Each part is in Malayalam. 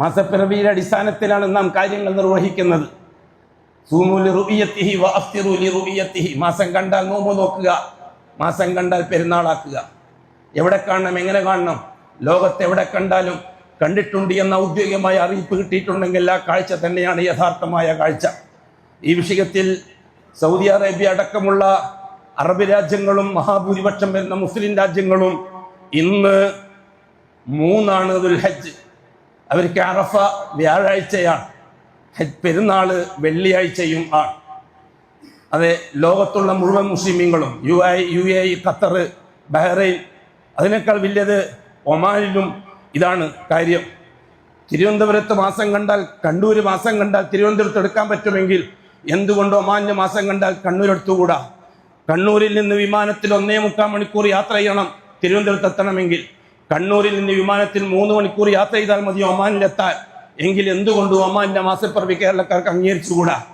മാസപ്പിറവിയുടെ അടിസ്ഥാനത്തിലാണ് നാം കാര്യങ്ങൾ നിർവഹിക്കുന്നത്. മാസം കണ്ടാൽ നോമ്പ് നോക്കുക. മാസം കണ്ടാൽ പെരുന്നാളാക്കുക. എവിടെ കാണണം? എങ്ങനെ കാണണം? ലോകത്ത് എവിടെ കണ്ടാലും കണ്ടിട്ടുണ്ട് എന്ന ഔദ്യോഗികമായ അറിയിപ്പ് കിട്ടിയിട്ടുണ്ടെങ്കിൽ ആ കാഴ്ച തന്നെയാണ് യഥാർത്ഥമായ കാഴ്ച. ഈ വിഷയത്തിൽ സൗദി അറേബ്യ അടക്കമുള്ള അറബ് രാജ്യങ്ങളും മഹാഭൂരിപക്ഷം വരുന്ന മുസ്ലിം രാജ്യങ്ങളും ഇന്ന് മൂന്നാണ് ദുൽഹജ്ജ്. അവർക്ക് അറഫ വ്യാഴാഴ്ചയാണ്. പെരുന്നാൾ വെള്ളിയാഴ്ചയും ആണ്. അതെ ലോകത്തുള്ള മുഴുവൻ മുസ്ലിമീങ്ങളും U I U A Qatar Bahrain അതിനേക്കാൾ വലിയത് ഒമാനിലും ഇതാണ് കാര്യം. തിരുവനന്തപുരത്ത് മാസം കണ്ടാൽ കണ്ണൂർ മാസം കണ്ടാൽ തിരുവനന്തപുരത്ത് എടുക്കാൻ പറ്റുമെങ്കിൽ എന്തുകൊണ്ട് ഒമാനിന് മാസം കണ്ടാൽ കണ്ണൂർ എടുത്തുകൂടാ? കണ്ണൂരിൽ നിന്ന് വിമാനത്തിൽ ഒന്നേ മുക്കാൽ മണിക്കൂർ യാത്ര ചെയ്യണം തിരുവനന്തപുരത്ത് എത്തണമെങ്കിൽ. കണ്ണൂരിൽ നിന്ന് വിമാനത്തിൽ മൂന്ന് മണിക്കൂർ യാത്ര ചെയ്താൽ മതി ഒമാനിലെത്താൻ. എങ്കിൽ എന്തുകൊണ്ട് ഒമാനിന്റെ മാസപ്പിറവി കേരളക്കാർക്ക് അംഗീകരിച്ചുകൂടാ?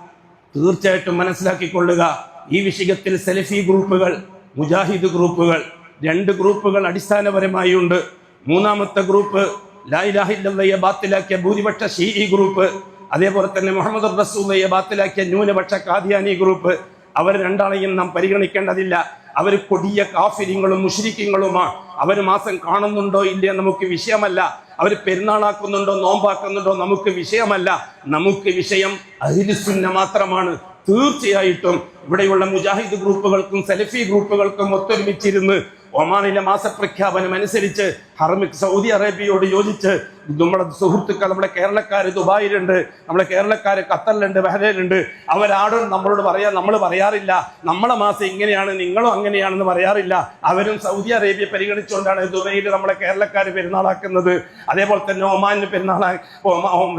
തീർച്ചയായിട്ടും മനസ്സിലാക്കിക്കൊള്ളുക. ഈ വിഷയത്തിൽ സെലഫി ഗ്രൂപ്പുകൾ മുജാഹിദ് ഗ്രൂപ്പുകൾ രണ്ട് ഗ്രൂപ്പുകൾ അടിസ്ഥാനപരമായി ഉണ്ട്. മൂന്നാമത്തെ ഗ്രൂപ്പ് ലായിലാഹില്ലയെ ബാത്തിലാക്കിയ ഭൂരിപക്ഷ ഷീഇ ഗ്രൂപ്പ് അതേപോലെ തന്നെ മുഹമ്മദ് റസൂലയെ ബാത്തിലാക്കിയ ന്യൂനപക്ഷ കാദിയാനി ഗ്രൂപ്പ്. അവർ രണ്ടാളെയും നാം പരിഗണിക്കേണ്ടതില്ല. അവർ കൊടിയ കാഫിര്യങ്ങളും മുഷ്രിക്കങ്ങളുമാണ് അവർ മാസം കാണുന്നുണ്ടോ ഇല്ലേ നമുക്ക് വിഷയമല്ല. അവർ പെരുന്നാളാക്കുന്നുണ്ടോ നോമ്പാക്കുന്നുണ്ടോ നമുക്ക് വിഷയമല്ല. നമുക്ക് വിഷയം അഹിലുസുന്ന മാത്രമാണ്. തീർച്ചയായിട്ടും ഇവിടെയുള്ള മുജാഹിദ് ഗ്രൂപ്പുകൾക്കും സെലഫി ഗ്രൂപ്പുകൾക്കും ഒത്തൊരുമിച്ചിരുന്ന് ഒമാനിലെ മാസപ്രഖ്യാപനം അനുസരിച്ച് ഹർമിക് സൗദി അറേബ്യയോട് യോജിച്ച് നമ്മുടെ സുഹൃത്തുക്കൾ നമ്മുടെ കേരളക്കാർ ദുബായിലുണ്ട് നമ്മുടെ കേരളക്കാർ ഖത്തറിലുണ്ട് ബഹ്റൈനുണ്ട് അവരാടും നമ്മളോട് പറയാ നമ്മൾ പറയാറില്ല. നമ്മളെ മാസം ഇങ്ങനെയാണ് നിങ്ങളും അങ്ങനെയാണെന്ന് പറയാറില്ല. അവരും സൗദി അറേബ്യ പരിഗണിച്ചുകൊണ്ടാണ് ദുബൈയിൽ നമ്മളെ കേരളക്കാർ പെരുന്നാളാക്കുന്നത്. അതേപോലെ തന്നെ ഒമാനിന് പെരുന്നാളാ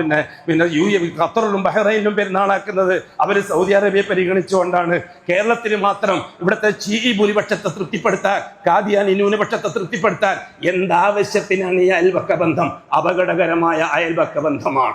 പിന്നെ പിന്നെ യു എ ഖത്തറിലും ബഹ്റൈനിലും പെരുന്നാളാക്കുന്നത്. അവർ സൗദി അറേബ്യ പരിഗണിച്ചുകൊണ്ടാണ് കേരളത്തിന് മാത്രം ഇവിടുത്തെ ചീ ഭൂരിപക്ഷത്തെ തൃപ്തിപ്പെടുത്താൻ കാദിയാനി ന്യൂനപക്ഷത്തെ തൃപ്തിപ്പെടുത്താൻ എന്താവശ്യത്തിനാണ് ഈ അയൽപക്ക ബന്ധം? അപകടകരമായ അയൽപക്ക ബന്ധമാണ്.